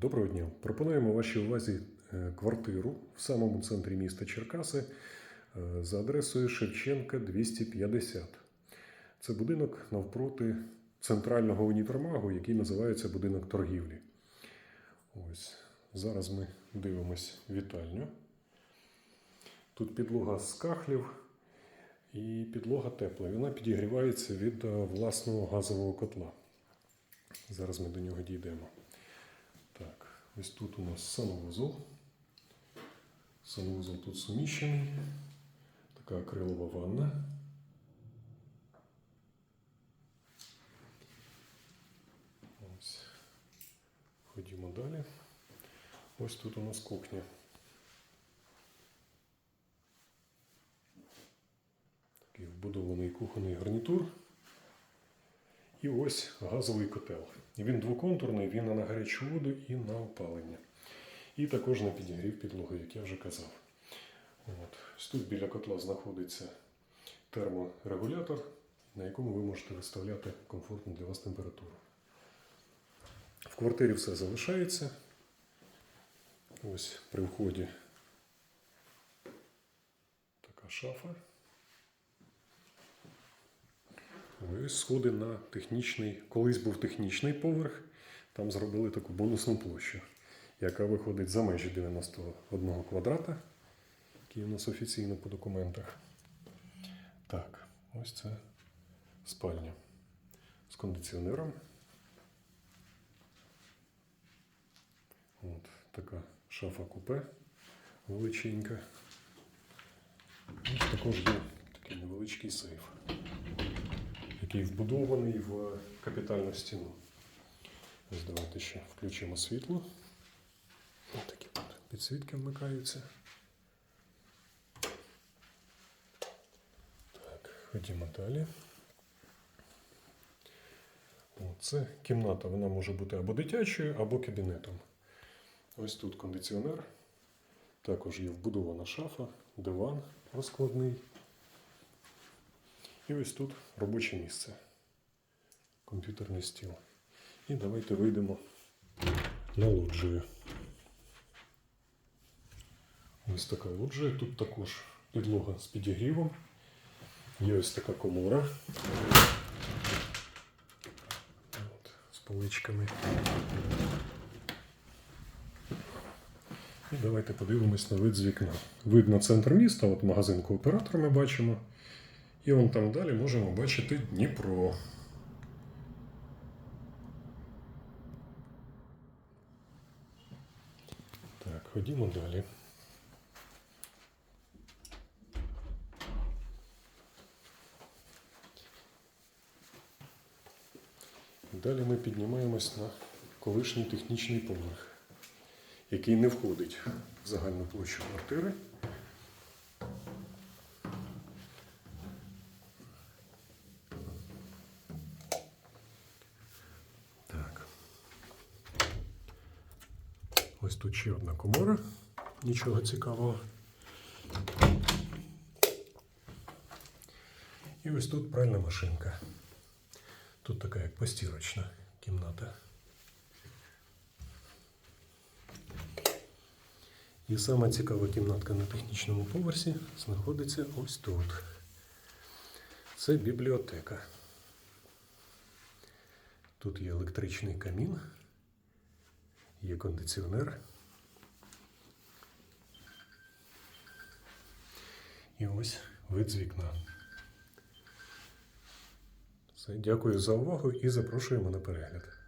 Доброго дня. Пропонуємо вашій увазі е, квартиру в самому центрі міста Черкаси е, за адресою Шевченка 250. Це будинок навпроти центрального універмагу, який називається будинок торгівлі. Ось зараз ми дивимось вітальню. Тут підлога з кахлів і підлога тепла. Вона підігрівається від е, власного газового котла. Зараз ми до нього дійдемо. Ось тут у нас санвузол. Санвузол тут суміщений. Така акрилова ванна. Ось. Ходімо далі. Ось тут у нас кухня. Такий вбудований кухонний гарнітур. І ось газовий котел. Він двоконтурний, він на гарячу воду і на опалення. І також на підігрів підлоги, як я вже казав. От. Ось Тут біля котла знаходиться терморегулятор, на якому ви можете виставляти комфортну для вас температуру. В квартирі все залишається. Ось при вході така шафа. Ось сходи на технічний, колись був технічний поверх, там зробили таку бонусну площу, яка виходить за межі 91 квадрата, який у нас офіційно по документах. Так, ось це спальня з кондиціонером. От така шафа купе величенька. І також є такий невеличкий сейф який вбудований в капітальну стіну. Ось давайте ще включимо світло. Ось такі підсвітки вмикаються. Так, ходімо далі. Це кімната, вона може бути або дитячою, або кабінетом. Ось тут кондиціонер. Також є вбудована шафа, диван розкладний. І ось тут робоче місце. Комп'ютерний стіл. І давайте вийдемо на лоджію. Ось така лоджія. Тут також підлога з підігрівом. Є ось така комора. От, з поличками. І давайте подивимось на вид з вікна. Видно центр міста, от магазин кооператор ми бачимо. І вон там далі можемо бачити Дніпро. Так, ходімо далі. Далі ми піднімаємось на колишній технічний поверх, який не входить в загальну площу квартири. Ось тут ще одна комора. Нічого цікавого. І ось тут пральна машинка. Тут така як постірочна кімната. І сама цікава кімнатка на технічному поверсі знаходиться ось тут. Це бібліотека. Тут є електричний камін, є кондиціонер. І ось вид з вікна. Все, дякую за увагу і запрошуємо на перегляд.